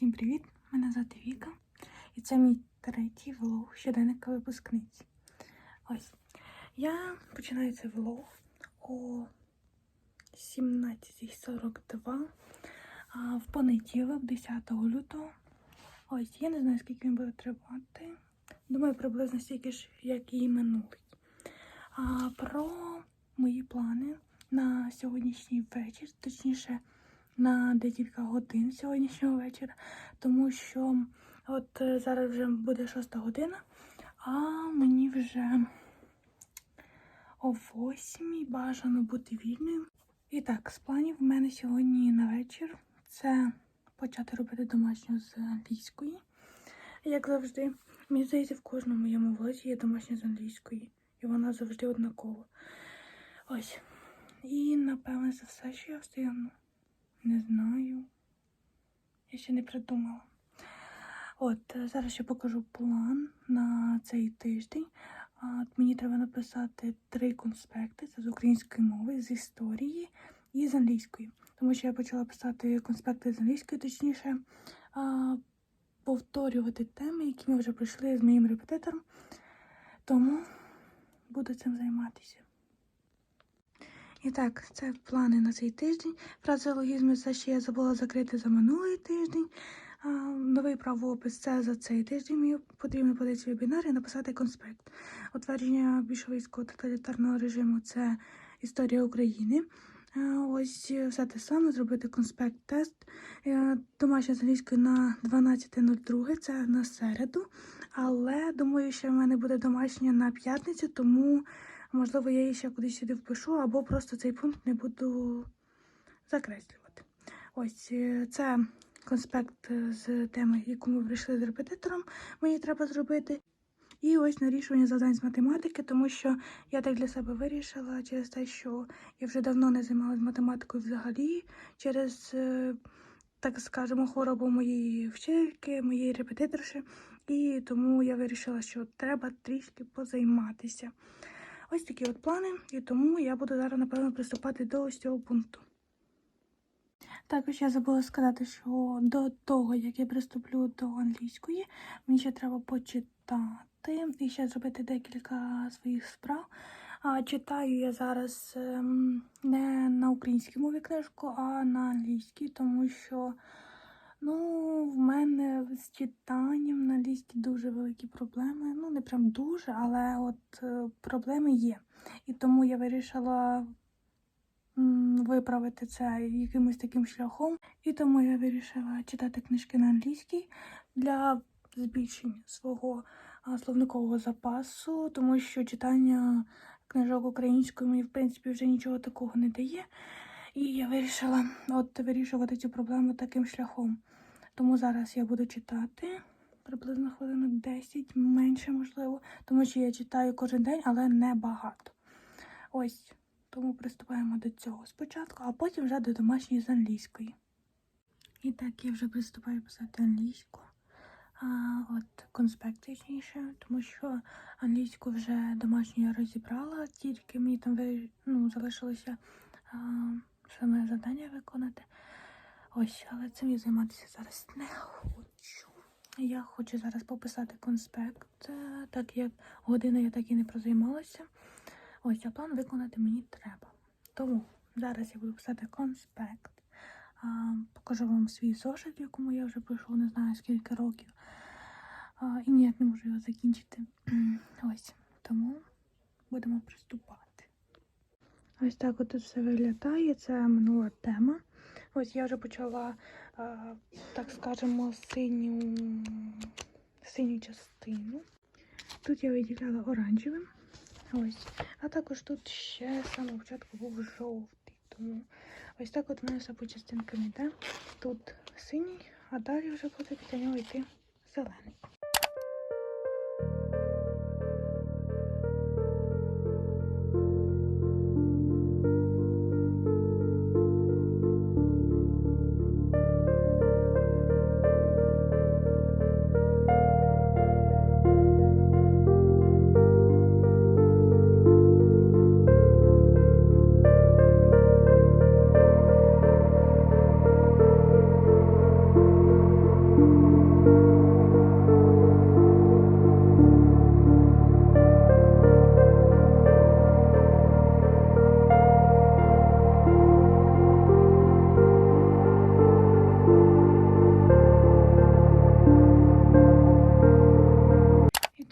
Всім привіт! Мене звати Віка, і це мій третій влог щоденника випускниці. Ось. Я починаю цей влог о 17.42 в понеділок, 10 лютого. Ось, я не знаю, скільки він буде тривати. Думаю, приблизно стільки ж, як і минулий. А про мої плани на сьогоднішній вечір, точніше на декілька годин сьогоднішнього вечора, тому що от е, зараз вже буде шоста година, а мені вже о восьмій бажано бути вільною. І так, з планів в мене сьогодні на вечір це почати робити домашню з англійської. Як завжди, мені здається, в кожному моєму влозі є домашня з англійської, і вона завжди однакова. Ось. І напевне за все, що я встигну. Не знаю. Я ще не придумала. От, е, зараз я покажу план на цей тиждень. А, Мені треба написати три конспекти це з української мови, з історії і з англійської. Тому що я почала писати конспекти з англійської, точніше, а, повторювати теми, які ми вже пройшли з моїм репетитором. Тому буду цим займатися. І так, це плани на цей тиждень. Фразеологізми це ще я забула закрити за минулий тиждень. А, новий правопис це за цей тиждень. Мені потрібно подати вебінар і написати конспект. Утвердження більшовицького тоталітарного режиму це історія України. Ось все те саме, зробити конспект-тест. Е, Домашня з англійської на 12.02, це на середу. Але думаю, що в мене буде домашня на п'ятницю, тому. Можливо, я її ще кудись сюди впишу, або просто цей пункт не буду закреслювати. Ось е, це конспект з теми, яку ми прийшли з репетитором, мені треба зробити. І ось нарішування завдань з математики, тому що я так для себе вирішила через те, що я вже давно не займалася математикою взагалі, через, е, так скажемо, хворобу моєї вчительки, моєї репетиторші. І тому я вирішила, що треба трішки позайматися. Ось такі от плани, і тому я буду зараз, напевно, приступати до ось цього пункту. Також я забула сказати, що до того, як я приступлю до англійської, мені ще треба почитати і ще зробити декілька своїх справ. А читаю я зараз ем, не на українській мові книжку, а на англійській, тому що Ну, в мене з читанням на лісті дуже великі проблеми. Ну, не прям дуже, але от е, проблеми є. І тому я вирішила виправити це якимось таким шляхом. І тому я вирішила читати книжки на англійській для збільшення свого словникового запасу, тому що читання книжок українською мені, в принципі, вже нічого такого не дає. І я вирішила от вирішувати цю проблему таким шляхом. Тому зараз я буду читати приблизно хвилинок 10, менше можливо, тому що я читаю кожен день, але не багато. Ось, тому приступаємо до цього спочатку, а потім вже до домашньої з англійської. І так, я вже приступаю писати англійську. А, От конспект точніше, тому що англійську вже домашню я розібрала, тільки мені там ну, залишилося а, саме завдання виконати. Ось, але цим я займатися зараз не хочу. Я хочу зараз пописати конспект, е, так як годину я так і не прозаймалася. Ось, а план виконати мені треба. Тому зараз я буду писати конспект. А, покажу вам свій зошит, якому я вже пройшов, не знаю скільки років. А, і ніяк не можу його закінчити. Ось, тому будемо приступати. Ось так от все виглядає. Це минула тема. Ось я вже почала, так скажемо, синю синю частину. Тут я виділяла оранжевим. Ось. А також тут ще з самого початку був жовтий. Тому ось так от у мене все по частинкам йде. Тут синій, а далі вже буде після нього йти зелений.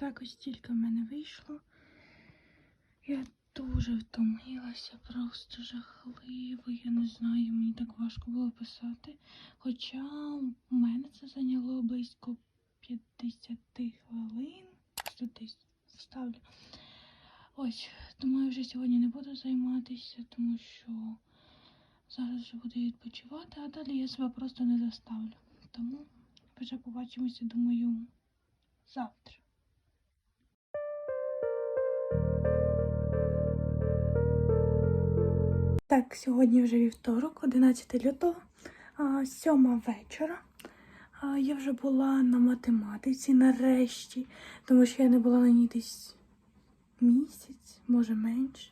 Так ось тільки в мене вийшло. Я дуже втомилася, просто жахливо. Я не знаю, мені так важко було писати. Хоча у мене це зайняло близько 50 хвилин. Тут десь вставлю. Ось, думаю, вже сьогодні не буду займатися, тому що зараз вже буду відпочивати, а далі я себе просто не заставлю. Тому вже побачимося, думаю, завтра. Так, сьогодні вже вівторок, 11 лютого, а, сьома вечора. Я вже була на математиці нарешті, тому що я не була на ній десь місяць, може менше.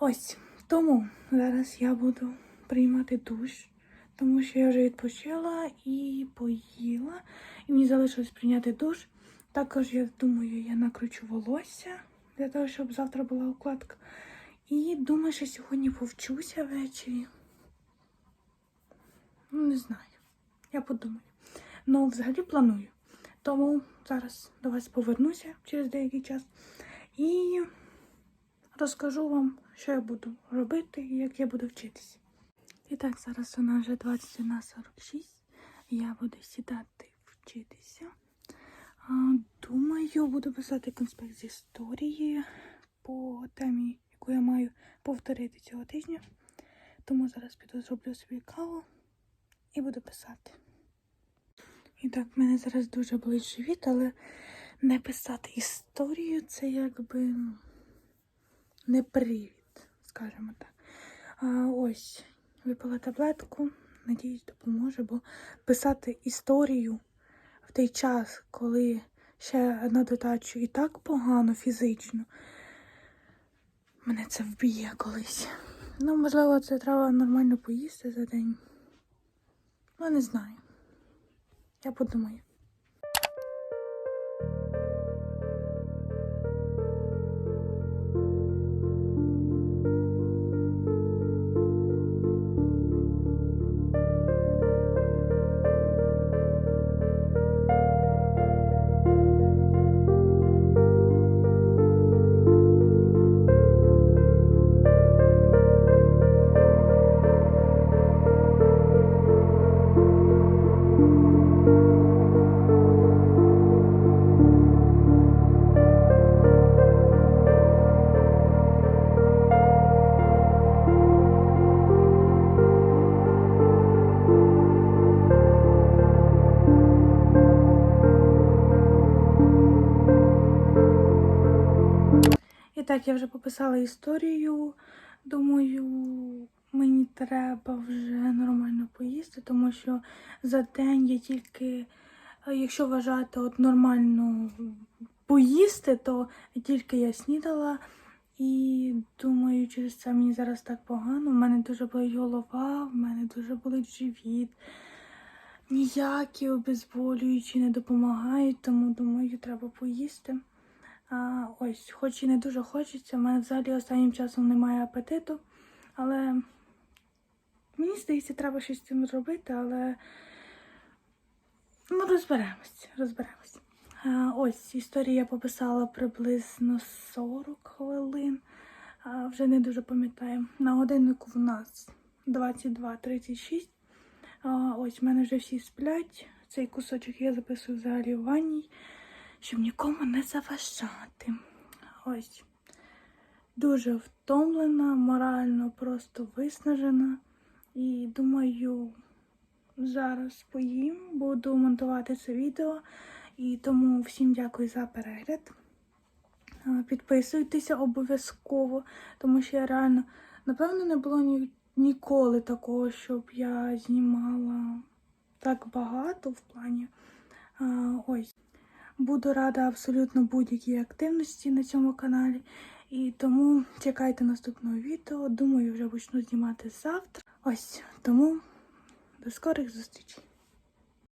Ось тому зараз я буду приймати душ, тому що я вже відпочила і поїла. І мені залишилось прийняти душ. Також я думаю, я накручу волосся для того, щоб завтра була укладка. І думаю, що сьогодні повчуся ввечері. Ну, не знаю. Я подумаю. Ну, взагалі планую. Тому зараз до вас повернуся через деякий час і розкажу вам, що я буду робити і як я буду вчитися. І так, зараз у нас вже 21.46. Я буду сідати вчитися. Думаю, буду писати конспект з історії по темі, яку я маю повторити цього тижня. Тому зараз піду зроблю собі каву і буду писати. І так, в мене зараз дуже болить живіт, але не писати історію це якби не привід, скажімо так. А, ось, випила таблетку, надіюсь, допоможе, бо писати історію в той час, коли ще на додачу і так погано фізично, мене це вб'є колись. Ну, можливо, це треба нормально поїсти за день. Ну, не знаю. Я подумаю. Так, я вже пописала історію. Думаю, мені треба вже нормально поїсти, тому що за день я тільки, е, якщо вважати от нормально поїсти, то тільки я снідала. І думаю, через це мені зараз так погано. У мене дуже болить голова, в мене дуже болить живіт. Ніякі обезболюючі не допомагають, тому думаю, треба поїсти. А, ось, хоч і не дуже хочеться, в мене взагалі останнім часом немає апетиту, але мені здається, треба щось з цим зробити, але ну, розберемось, розберемось. А, ось історію я пописала приблизно 40 хвилин, а, вже не дуже пам'ятаю. На годиннику в нас 22.36. А, ось в мене вже всі сплять. Цей кусочок я записую взагалі в ванній щоб нікому не заважати. Ось. Дуже втомлена, морально просто виснажена. І думаю, зараз поїм, буду монтувати це відео. І тому всім дякую за перегляд. Підписуйтеся обов'язково, тому що я реально, напевно, не було ні, ніколи такого, щоб я знімала так багато в плані. А, ось. Буду рада абсолютно будь-якій активності на цьому каналі. І тому чекайте наступного відео. Думаю, вже почну знімати завтра. Ось тому до скорих зустрічей.